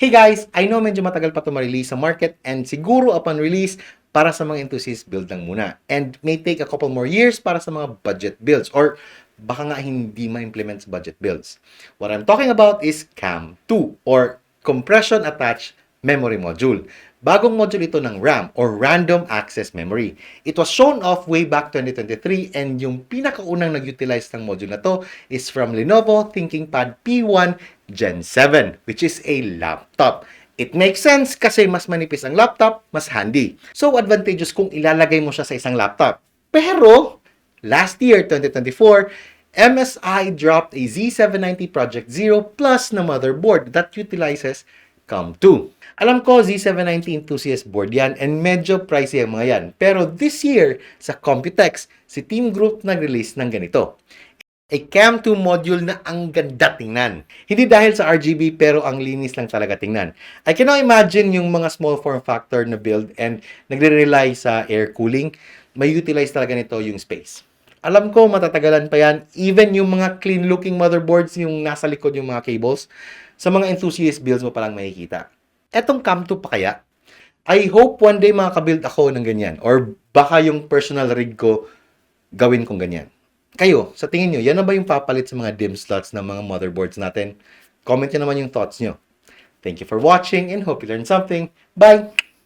Hey guys, I know medyo matagal pa ito ma-release sa market and siguro upon release, para sa mga enthusiast build lang muna. And may take a couple more years para sa mga budget builds or baka nga hindi ma-implement sa budget builds. What I'm talking about is CAM2 or Compression Attached Memory Module. Bagong module ito ng RAM or Random Access Memory. It was shown off way back 2023 and yung pinakaunang nag-utilize ng module na to is from Lenovo ThinkPad P1 Gen 7 which is a laptop. It makes sense kasi mas manipis ang laptop, mas handy. So advantageous kung ilalagay mo siya sa isang laptop. Pero last year 2024, MSI dropped a Z790 Project Zero Plus na motherboard that utilizes COM2. Alam ko, Z790 enthusiast board yan and medyo pricey ang mga yan. Pero this year, sa Computex, si Team Group nag-release ng ganito. A Cam2 module na ang ganda tingnan. Hindi dahil sa RGB pero ang linis lang talaga tingnan. I cannot imagine yung mga small form factor na build and nagre-rely sa air cooling. May utilize talaga nito yung space. Alam ko matatagalan pa yan. Even yung mga clean looking motherboards, yung nasa likod yung mga cables, sa mga enthusiast builds mo palang makikita. Etong Cam2 pa kaya? I hope one day makakabuild ako ng ganyan. Or baka yung personal rig ko gawin kong ganyan. Kayo, sa tingin nyo, yan na ba yung papalit sa mga dim slots ng mga motherboards natin? Comment nyo naman yung thoughts nyo. Thank you for watching and hope you learned something. Bye!